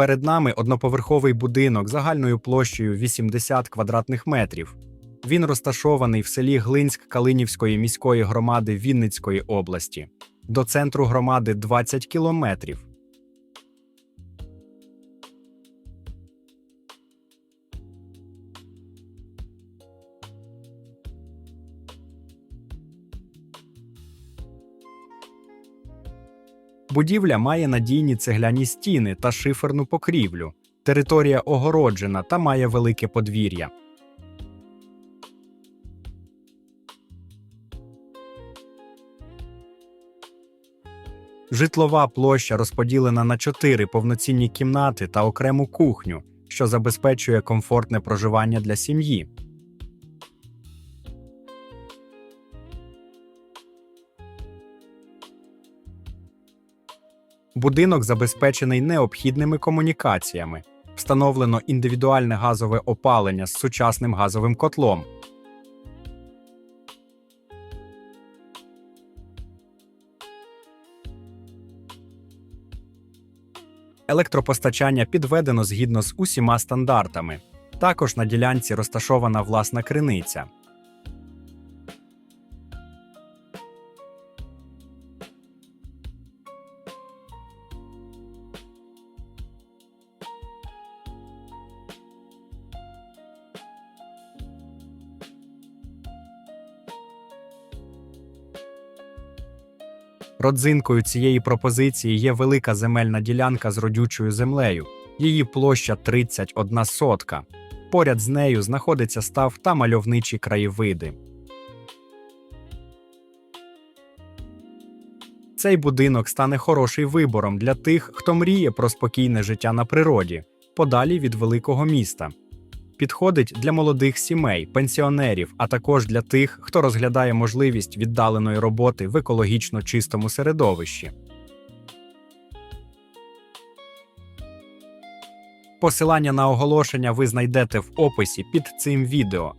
Перед нами одноповерховий будинок загальною площею 80 квадратних метрів. Він розташований в селі Глинськ Калинівської міської громади Вінницької області. До центру громади 20 кілометрів. Будівля має надійні цегляні стіни та шиферну покрівлю. Територія огороджена та має велике подвір'я. Житлова площа розподілена на чотири повноцінні кімнати та окрему кухню, що забезпечує комфортне проживання для сім'ї. Будинок забезпечений необхідними комунікаціями. Встановлено індивідуальне газове опалення з сучасним газовим котлом. Електропостачання підведено згідно з усіма стандартами. Також на ділянці розташована власна криниця. Родзинкою цієї пропозиції є велика земельна ділянка з родючою землею. Її площа 31 сотка. Поряд з нею знаходиться став та мальовничі краєвиди. Цей будинок стане хороший вибором для тих, хто мріє про спокійне життя на природі, подалі від великого міста. Підходить для молодих сімей, пенсіонерів, а також для тих, хто розглядає можливість віддаленої роботи в екологічно чистому середовищі. Посилання на оголошення ви знайдете в описі під цим відео.